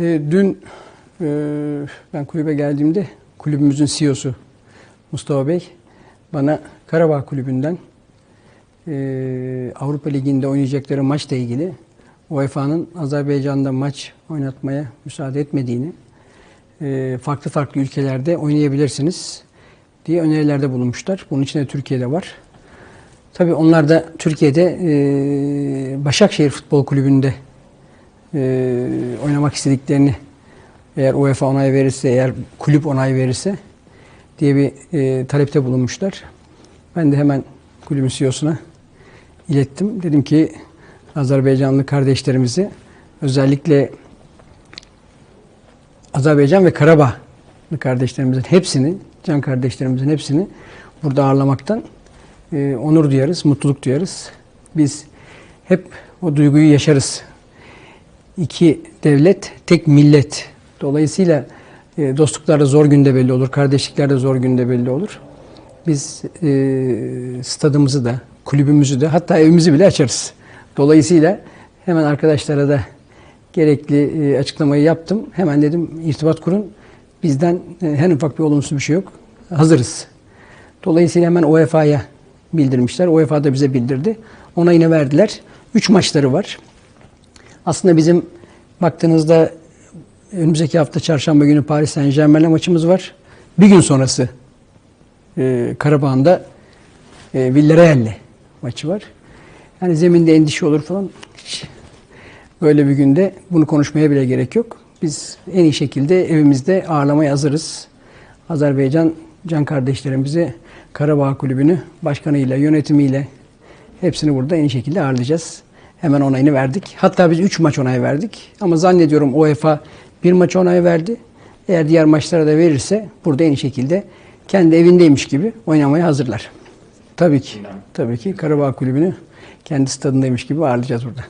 e, dün e, ben kulübe geldiğimde kulübümüzün CEO'su Mustafa Bey bana Karabağ Kulübü'nden e, Avrupa Ligi'nde oynayacakları maçla ilgili UEFA'nın Azerbaycan'da maç oynatmaya müsaade etmediğini, e, farklı farklı ülkelerde oynayabilirsiniz diye önerilerde bulunmuşlar. Bunun içinde Türkiye'de var. Tabii onlar da Türkiye'de e, Başakşehir Futbol Kulübü'nde e, oynamak istediklerini eğer UEFA onay verirse, eğer kulüp onay verirse diye bir e, talepte bulunmuşlar. Ben de hemen kulübün CEO'suna ilettim. Dedim ki Azerbaycanlı kardeşlerimizi özellikle Azerbaycan ve Karabağlı kardeşlerimizin hepsini, can kardeşlerimizin hepsini burada ağırlamaktan e, onur duyarız, mutluluk duyarız. Biz hep o duyguyu yaşarız. İki devlet, tek millet. Dolayısıyla e, dostluklar da zor günde belli olur, kardeşlikler de zor günde belli olur. Biz e, stadımızı da, kulübümüzü de, hatta evimizi bile açarız. Dolayısıyla hemen arkadaşlara da gerekli e, açıklamayı yaptım. Hemen dedim irtibat kurun. Bizden e, en ufak bir olumsuz bir şey yok. Hazırız. Dolayısıyla hemen UEFA'ya bildirmişler. UEFA da bize bildirdi. Onayını verdiler. Üç maçları var. Aslında bizim baktığınızda önümüzdeki hafta çarşamba günü Paris Saint Germain'le maçımız var. Bir gün sonrası e, Karabağ'ında e, Villarreal'le maçı var. Yani zeminde endişe olur falan. Hiç böyle bir günde bunu konuşmaya bile gerek yok. Biz en iyi şekilde evimizde ağırlamaya hazırız. Azerbaycan can kardeşlerimizi Karabağ Kulübü'nü başkanıyla, yönetimiyle hepsini burada en iyi şekilde ağırlayacağız. Hemen onayını verdik. Hatta biz 3 maç onay verdik. Ama zannediyorum UEFA bir maç onay verdi. Eğer diğer maçlara da verirse burada en iyi şekilde kendi evindeymiş gibi oynamaya hazırlar. Tabii ki. Tabii ki Karabağ Kulübü'nü kendi stadındaymış gibi ağırlayacağız burada.